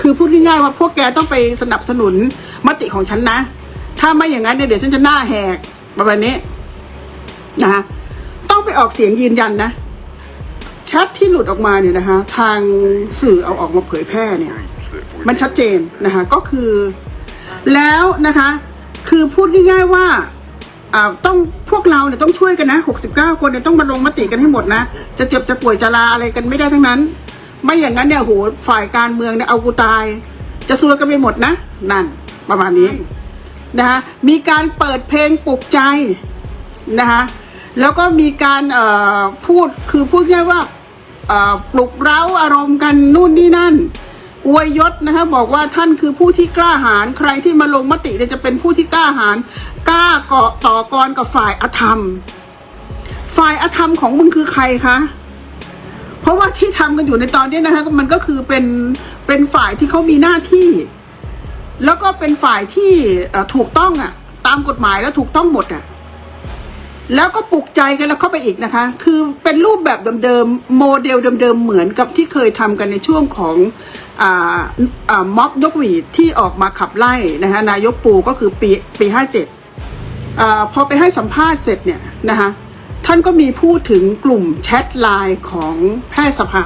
คือพูดง่ายๆว่าพวกแกต้องไปสนับสนุนมติของฉันนะ ถ้าไม่อย่างนั้นเนี่ยเดี๋ยวฉันจะหน้าแหกประมาณนี้นะคะต้องไปออกเสียงยืนยันนะแชทที่หลุดออกมาเนี่ยนะคะ ทางสื่อเอาออกมาเผยแพร่เนี่ย มันชัดเจนนะคะ ก็คือ แล้วนะคะ คือพูดง่ายๆว่าอ่าต้องพวกเราเนี่ยต้องช่วยกันนะ 69 คนเนี่ยต้องมาลงมติกันให้หมดนะ จะเจ็บจะป่วยจะลาอะไรกันไม่ได้ทั้งนั้น ไม่อย่างนั้นเนี่ยโหฝ่ายการเมืองเนี่ยเอากูตาย จะซวยกันไปหมดนะ นั่นประมาณนี้นะคะมีการเปิดเพลงปลุกใจนะคะแล้วก็มีการเอ่อพูดคือพูดง่ายว่าเอ่อปลุกเร้าอารมณ์กันนู่นนี่นั่น อวยยศนะคะบอกว่าท่านคือผู้ที่กล้าหาญใครที่มาลงมติเนี่ยจะเป็นผู้ที่กล้าหาญกล้าเกาะต่อกรกับฝ่ายอธรรม ฝ่ายอธรรมของมึงคือใครคะ เพราะว่าที่ทำกันอยู่ในตอนนี้นะคะมันก็คือเป็นเป็นฝ่ายที่เขามีหน้าที่ แล้วก็เป็นฝ่ายที่ถูกต้องอะ่ะ ตามกฎหมายแล้วถูกต้องหมดอะ่ะแล้วก็ปลุกใจกันแล้วเข้าไปอีกนะคะ คือเป็นรูปแบบเดิมๆ โมเดลเดิมๆ เหมือนกับที่เคยทำกันในช่วงของอ่าอ่าม็อบยกหวีดที่ออกมาขับไล่นะคะนายกปูก็คือปีปีห้าเจ็ดพอไปให้สัมภาษณ์เสร็จเนี่ยนะคะ ท่านก็มีพูดถึงกลุ่มแชทไลน์ของแพทยสภา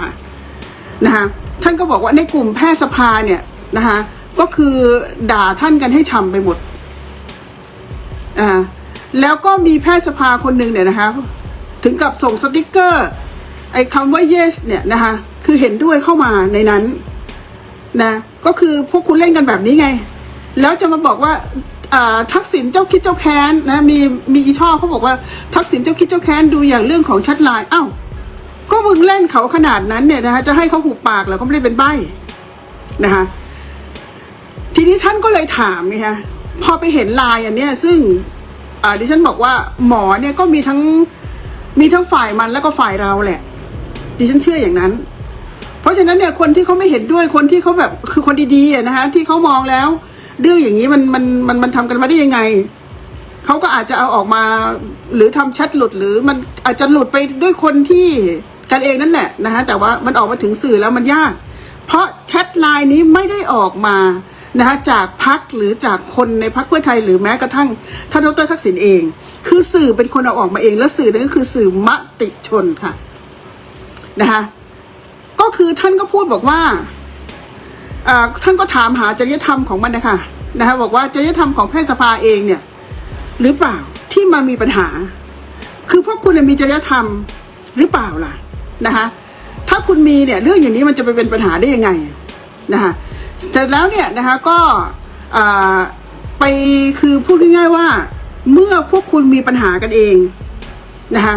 นะคะท่านก็บอกว่าในกลุ่มแพทยสภาเนี่ยนะคะก็คือด่าท่านกันให้ช้ำไปหมดอ่าแล้วก็มีแพทยสภาคนหนึ่งเนี่ยนะคะถึงกับส่งสติกเกอร์ไอ้คำว่า yes เนี่ยนะคะคือเห็นด้วยเข้ามาในนั้นนะก็คือพวกคุณเล่นกันแบบนี้ไง แล้วจะมาบอกว่าอ่า ทักษิณเจ้าคิดเจ้าแค้นนะมีมีอีช่อเขาบอกว่าทักษิณเจ้าคิดเจ้าแค้นดูอย่างเรื่องของชัดลน์อ้าวก็มึงเล่นเขาขนาดนั้นเนี่ยนะคะจะให้เขาหูปากเหรอเขาไม่ได้เป็นใบ้นะคะทีนี้ท่านก็เลยถามไงคะพอไปเห็นลายอันเนี้ยซึ่งดิฉันบอกว่าหมอเนี่ยก็มีทั้งมีทั้งฝ่ายมันแล้วก็ฝ่ายเราแหละ ดิฉันเชื่ออย่างนั้น เพราะฉะนั้นเนี่ยคนที่เขาไม่เห็นด้วยคนที่เขาแบบคือคนดีๆนะคะที่เขามองแล้ว เรื่ออย่างนี้มันมันมันมันทำกันมาได้ยังไงเขาก็อาจจะเอาออกมา หรือทำแชทหลุดหรือมันอาจจะหลุดไปด้วยคนที่กันเองนั่นแหละนะคะแต่ว่ามันออกมาถึงสื่อแล้วมันยาก เพราะแชทไลน์นี้ไม่ได้ออกมานะคะจากพักหรือจากคนในพักเพื่อไทยหรือแม้กระทั่งท่านดรทักษิณเอง คือสื่อเป็นคนเอาออกมาเอง แล้วสื่อนั้นก็คือสื่อมติชนค่ะนะคะก็คือท่านก็พูดบอกว่า ท่านก็ถามหาจริยธรรมของมันนะคะนะคะบอกว่าจริยธรรมของแพทยสภาเองเนี่ยหรือเปล่าที่มันมีปัญหา คือพวกคุณมีจริยธรรมหรือเปล่าล่ะนะคะถ้าคุณมีเนี่ยเรื่องอย่างนี้มันจะไปเป็นปัญหาได้ยังไงนะคะเสร็จแล้วเนี่ยนะคะก็ไปคือพูดง่ายๆว่า เมื่อพวกคุณมีปัญหากันเองนะคะ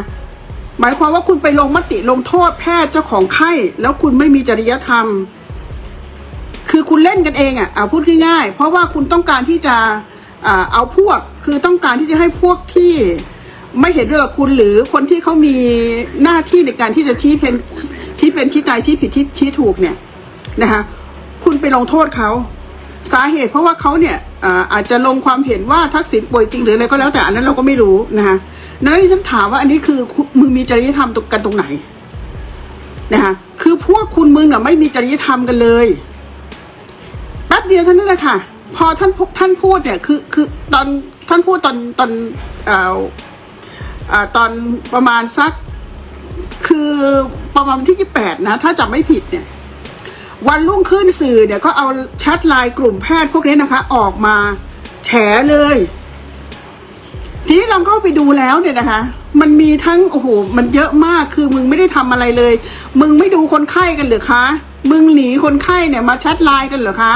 หมายความว่าคุณไปลงมติลงโทษแพทย์เจ้าของไข้ แล้วคุณไม่มีจริยธรรม คือคุณเล่นกันเองอะเอาพูดง่ายๆ เพราะว่าคุณต้องการที่จะเอาพวกคือต้องการที่จะให้พวกที่ไม่เห็นด้วยกับคุณหรือคนที่เขามีหน้าที่ในการที่จะชี้เป็นชี้เป็นชี้ตายชี้ผิดชี้ถูกเนี่ยนะคะคุณไปลงโทษเขาสาเหตุเพราะว่าเขาเนี่ยอาจจะลงความเห็นว่าทักษิณป่วยจริงหรืออะไรก็แล้วแต่อันนั้นเราก็ไม่รู้นะคะดังนั้นที่ฉันถามว่าอันนี้คือมึงมีจริยธรรมตรงกันตรงไหนนะคะคือพวกคุณมึงน่ะไม่มีจริยธรรมกันเลย แป๊บเดียวเท่านั้นแหละค่ะ พอท่านพท่านพูดเนี่ยคือคือตอนท่านพูดตอนตอนเอ่อเอ่อตอนประมาณสัก คือประมาณที่ยี่แปดนะ ถ้าจำไม่ผิดเนี่ย วันรุ่งขึ้นสื่อเนี่ยก็เอาแชทไลน์กลุ่มแพทย์พวกนี้นะคะ ออกมาแฉเลย ทีนี้เราก็ไปดูแล้วเนี่ยนะคะ มันมีทั้งโอ้โหมันเยอะมากคือมึงไม่ได้ทำอะไรเลย มึงไม่ดูคนไข้กันหรือคะมึงหนีคนไข้เนี่ยมาแชทไลน์กันเหรอคะ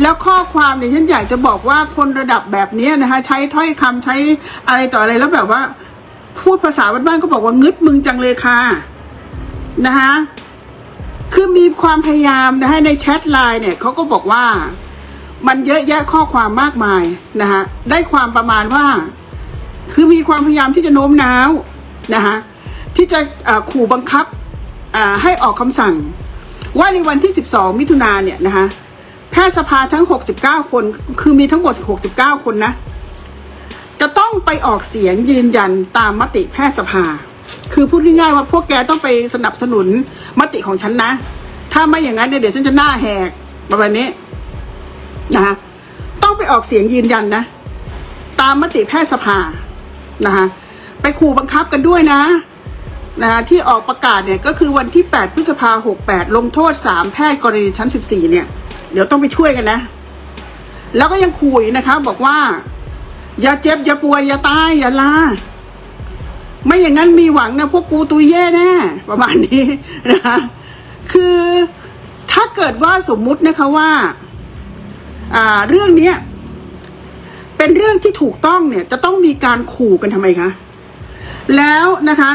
แล้วข้อความเนี่ยฉันอยากจะบอกว่าคนระดับแบบนี้นะคะ ใช้ถ้อยคำใช้อะไรต่ออะไรแล้วแบบว่า พูดภาษาบ้านๆก็บอกว่างึดมึงจังเลยค่ะนะคะคือมีความพยายามนะฮะในแชทไลน์เนี่ยเขาก็บอกว่ามันเยอะแยะข้อความมากมายนะคะได้ความประมาณว่า คือมีความพยายามที่จะโน้มน้าวนะคะที่จะเอ่อขู่บังคับให้ออกคำสั่ง ว่าในวันที่ 12 มิถุนาเนี่ยนะคะ แพทยสภาทั้ง 69 คน คือมีทั้งหมด 69 คนนะ จะต้องไปออกเสียงยืนยันตามมติแพทยสภา คือพูดง่ายๆว่าพวกแกต้องไปสนับสนุนมติของฉันนะ ถ้าไม่อย่างนั้นเนี่ยเดี๋ยวฉันจะหน้าแหกประมาณนี้นะคะต้องไปออกเสียงยืนยันนะ ตามมติแพทยสภานะคะไปขู่บังคับกันด้วยนะนะที่ออกประกาศเนี่ยก็คือวันที่ 8 พฤษภาหก8ลงโทษ 3 แพทย์กรณีชั้น 14 เนี่ย เดี๋ยวต้องไปช่วยกันนะ แล้วก็ยังขู่อีกนะคะบอกว่า อย่าเจ็บ อย่าป่วย อย่าตาย อย่าลา ไม่อย่างนั้นมีหวังนะ พวกกูตุยแย่แน่ประมาณนี้นะคะคือถ้าเกิดว่าสมมุตินะคะว่าอ่าเรื่องเนี้ยเป็นเรื่องที่ถูกต้องเนี่ย จะต้องมีการขู่กันทำไมคะ แล้วนะคะ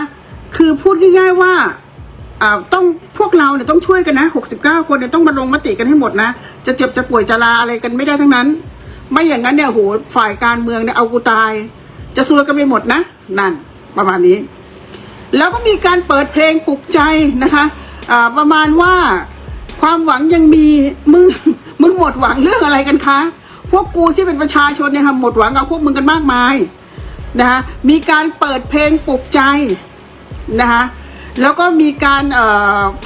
คือพูดง่ายๆว่า ต้องพวกเราเนี่ยต้องช่วยกันนะหกสิบเก้าคนเนี่ยต้องมาลงมติกันให้หมดนะ จะเจ็บจะป่วยจะลาอะไรกันไม่ได้ทั้งนั้น ไม่อย่างนั้นเนี่ยโหฝ่ายการเมืองเนี่ยเอากูตาย จะซวยกันไปหมดนะ นั่นประมาณนี้ แล้วก็มีการเปิดเพลงปลุกใจนะคะอ่าประมาณว่าความหวังยังมีมึงมึงหมดหวังเรื่องอะไรกันคะ พวกกูที่เป็นประชาชนเนี่ยค่ะหมดหวังกับพวกมึงกันมากมายนะคะมีการเปิดเพลงปลุกใจนะคะ แล้วก็มีการ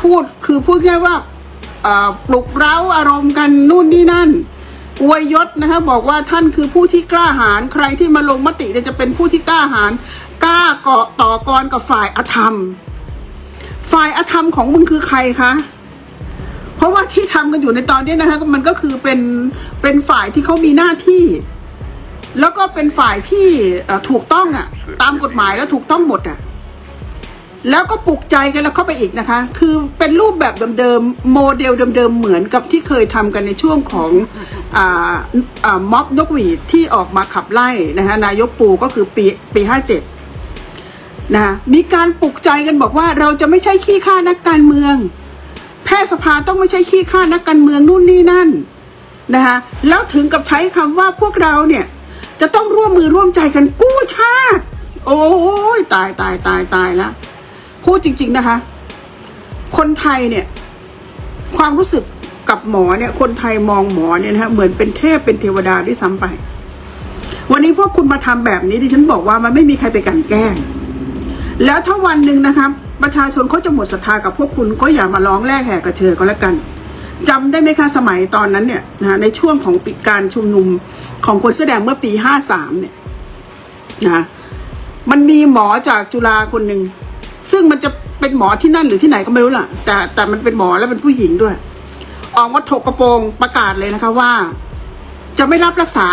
พูดคือพูดง่ายว่าปลุกเร้าอารมณ์กันนู่นนี่นั่นอวยยศนะคะบอกว่าท่านคือผู้ที่กล้าหาญใครที่มาลงมติเนี่ยจะเป็นผู้ที่กล้าหาญกล้าเกาะต่อกรกับฝ่ายอธรรม ฝ่ายอธรรมของมึงคือใครคะเพราะว่าที่ทำกันอยู่ในตอนนี้นะคะมันก็คือเป็นเป็นฝ่ายที่เขามีหน้าที่ แล้วก็เป็นฝ่ายที่ถูกต้องอะ่ะ ตามกฎหมายแล้วถูกต้องหมดอะ่ะ แล้วก็ปลุกใจกันแล้วเข้าไปอีกนะคะ คือเป็นรูปแบบเดิมๆ โมเดลเดิมๆ เหมือนกับที่เคยทำกันในช่วงของออม็อบนกหวีดที่ออกมาขับไล่นะคะนายกปูก็คือปีปีห้าเจ็ดนะคะมีการปลุกใจกันบอกว่าเราจะไม่ใช่ขี้ข้านักการเมือง แพทยสภาต้องไม่ใช่ขี้ข้านักการเมืองนู่นนี่นั่นนะคะแล้วถึงกับใช้คำว่าพวกเราเนี่ยจะต้องร่วมมือร่วมใจกันกู้ชาติ โอ้ยตายตายตายตายแล้ว พูดจริง ๆนะคะ คนไทยเนี่ย ความรู้สึกกับหมอเนี่ย คนไทยมองหมอเนี่ยนะคะเหมือนเป็นเทพเป็นเทวดาด้วยซ้ำไป วันนี้พวกคุณมาทำแบบนี้ดิฉันบอกว่ามันไม่มีใครไปกันแกล้ง แล้วถ้าวันหนึ่งนะคะประชาชนเขาจะหมดศรัทธากับพวกคุณก็อย่ามาร้องแลกแหกกระเชอก็แล้วกันจำได้ไหมคะสมัยตอนนั้นเนี่ยนะในช่วงของปิดการชุมนุมของคนแสดงเมื่อปีห้าสามเนี่ยนะมันมีหมอจากจุฬาคนหนึ่ง ซึ่งมันจะเป็นหมอที่นั่นหรือที่ไหนก็ไม่รู้ล่ะ แต่แต่มันเป็นหมอแล้วเป็นผู้หญิงด้วย ออกมาถกกระโปรงประกาศเลยนะคะว่า จะไม่รับรักษา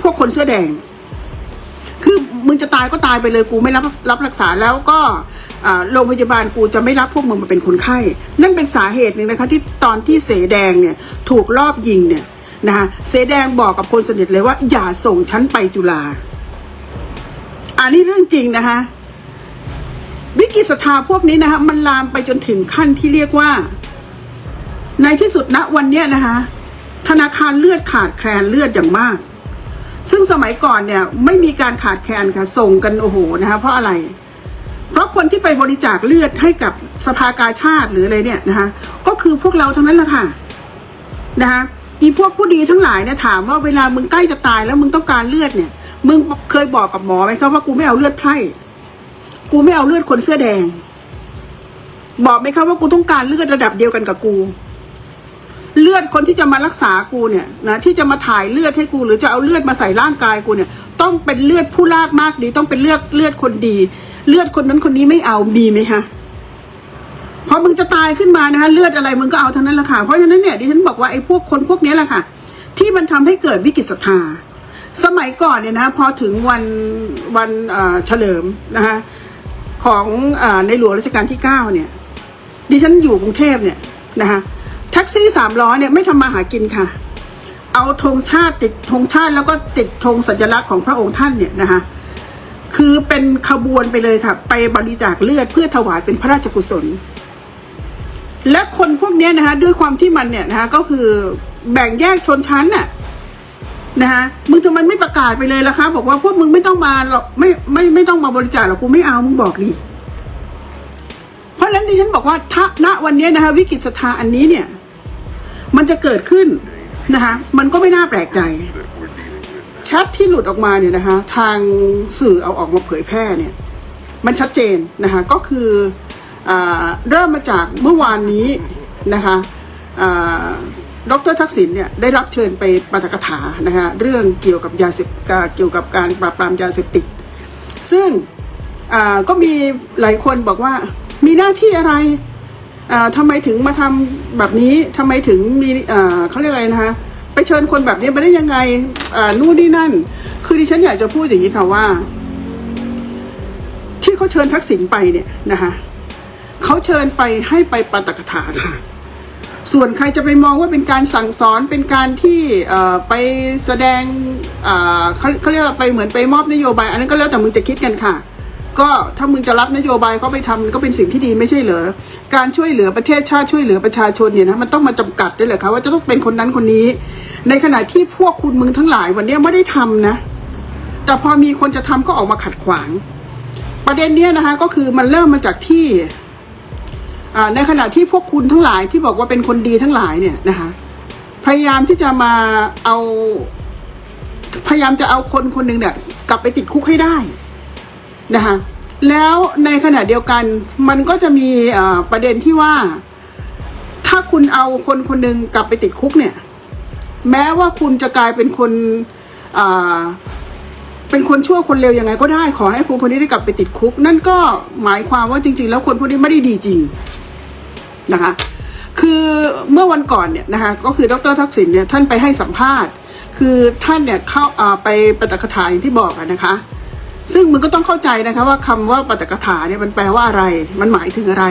พวกคนเสื้อแดง คือมึงจะตายก็ตายไปเลยกูไม่รับรับรักษาแล้วก็โรงพยาบาลกูจะไม่รับพวกมึงมาเป็นคนไข้ นั่นเป็นสาเหตุหนึ่งนะคะ ที่ตอนที่เสแดงเนี่ยถูกรอบยิงเนี่ยนะคะเสแดงบอกกับคนสนิทเลยว่า อย่าส่งฉันไปจุฬาอันนี้เรื่องจริงนะคะ กฤตศรัทธาพวกนี้นะคะ มันลามไปจนถึงขั้นที่เรียกว่า ในที่สุดณวันเนี้ยนะคะ ธนาคารเลือดขาดแคลนเลือดอย่างมาก ซึ่งสมัยก่อนเนี่ยไม่มีการขาดแคลนค่ะส่งกันโอ้โหนะคะเพราะอะไร เพราะคนที่ไปบริจาคเลือดให้กับสภากาชาติหรืออะไรเนี่ยนะคะ ก็คือพวกเราทั้งนั้นแหละค่ะนะคะอีพวกผู้ดีทั้งหลายเนี่ยถามว่าเวลามึงใกล้จะตายแล้วมึงต้องการเลือดเนี่ย มึงเคยบอกกับหมอไหมครับว่ากูไม่เอาเลือดไพร่ กูไม่เอาเลือดคนเสื้อแดง บอกไหมครับว่ากูต้องการเลือดระดับเดียวกันกับกู เลือดคนที่จะมารักษากูเนี่ยนะที่จะมาถ่ายเลือดให้กู หรือจะเอาเลือดมาใส่ร่างกายกูเนี่ย ต้องเป็นเลือดผู้ลากมากดี ต้องเป็นเลือดเลือดคนดี เลือดคนนั้นคนนี้ไม่เอาดีไหมคะพอมึงจะตายขึ้นมานะคะเลือดอะไรมึงก็เอาทั้งนั้นแหละค่ะเพราะฉะนั้นเนี่ยดิฉันบอกว่าไอ้พวกคนพวกนี้แหละค่ะ ที่มันทำให้เกิดวิกฤตศรัทธาสมัยก่อนเนี่ยนะพอถึงวันวันเฉลิมนะคะ ของอในหลวงรัชกาลที่เก้าเนี่ย ดิฉันอยู่กรุงเทพเนี่ยนะคะแท็กซี่สามล้อเนี่ยไม่ทำมาหากินค่ะ เอาธงชาติติดธงชาติแล้วก็ติดธงสัญลักษณ์ของพระองค์ท่านเนี่ยนะคะคือเป็นขบวนไปเลยค่ะ ไปบริจาคเลือดเพื่อถวายเป็นพระราชกุศล และคนพวกนี้นะคะด้วยความที่มันเนี่ยนะคะก็คือแบ่งแยกชนชั้นน่ะ นะคะมึงทำไมไม่ประกาศไปเลยล่ะคะ บอกว่าพวกมึงไม่ต้องมาหรอกไม่ไม่ไม่ต้องมาบริจาคหรอกกูไม่เอามึงบอกดิเพราะฉะนั้นดิฉันบอกว่าถ้าณวันนี้นะคะ วิกฤตศรัทธาอันนี้เนี่ย มันจะเกิดขึ้นนะคะ มันก็ไม่น่าแปลกใจแชทที่หลุดออกมาเนี่ยนะคะ ทางสื่อเอาออกมาเผยแพร่เนี่ย มันชัดเจนนะคะก็คืออเริ่มมาจากเมื่อวานนี้นะคะ ดรทักษิณเนี่ยได้รับเชิญไปปาฐกถานะคะเรื่องเกี่ยวกับยาเสพเกี่ยวกับการปราบปรามยาเสพติด ซึ่งก็มีหลายคนบอกว่ามีหน้าที่อะไรอ่าทำไมถึงมาทำแบบนี้ทำไมถึงมีเขาเรียกอะไรนะคะไปเชิญคนแบบนี้มาได้ยังไงนู่นนี่นั่น คือดิฉันอยากจะพูดอย่างนี้ค่ะว่า ที่เขาเชิญทักษิณไปเนี่ยนะคะเขาเชิญไปให้ไปปาฐกถาค่ะ ส่วนใครจะไปมองว่าเป็นการสั่งสอนเป็นการที่ไปแสดงเขาเขาเรียกว่าไปเหมือนไปมอบนโยบาย อันนั้นก็แล้วแต่มึงจะคิดกันค่ะ ก็ถ้ามึงจะรับนโยบายเขาไปทำก็เป็นสิ่งที่ดีไม่ใช่เหรอการช่วยเหลือประเทศชาติช่วยเหลือประชาชนเนี่ยนะมันต้องมาจำกัดด้วยเหรอคะว่าจะต้องเป็นคนนั้นคนนี้ ในขณะที่พวกคุณมึงทั้งหลายวันนี้ไม่ได้ทำนะ แต่พอมีคนจะทำก็ออกมาขัดขวาง ประเด็นเนี้ยนะคะก็คือมันเริ่มมาจากที่ ในขณะที่พวกคุณทั้งหลายที่บอกว่าเป็นคนดีทั้งหลายเนี่ยนะคะพยายามที่จะมาเอาพยายามจะเอาคนคนหนึ่งเนี่ยกลับไปติดคุกให้ได้นะคะแล้วในขณะเดียวกันมันก็จะมีประเด็นที่ว่า ถ้าคุณเอาคนคนหนึ่งกลับไปติดคุกเนี่ย แม้ว่าคุณจะกลายเป็นคนเป็นคนชั่วคนเลวยังไงก็ได้ขอให้คนคนนี้ได้กลับไปติดคุก นั่นก็หมายความว่าจริง ๆ แล้วคนพวกนี้ไม่ได้ดีจริง นะคะ คือเมื่อวันก่อนเนี่ยนะคะก็คือดรทักษิณเนี่ยท่านไปให้สัมภาษณ์ คือท่านเนี่ยเข้าไปปาฐกถาอย่างที่บอกนะคะ ซึ่งมึงก็ต้องเข้าใจนะคะว่าคำว่าปฏิกถาเนี่ยมันแปลว่าอะไร มันหมายถึงอะไร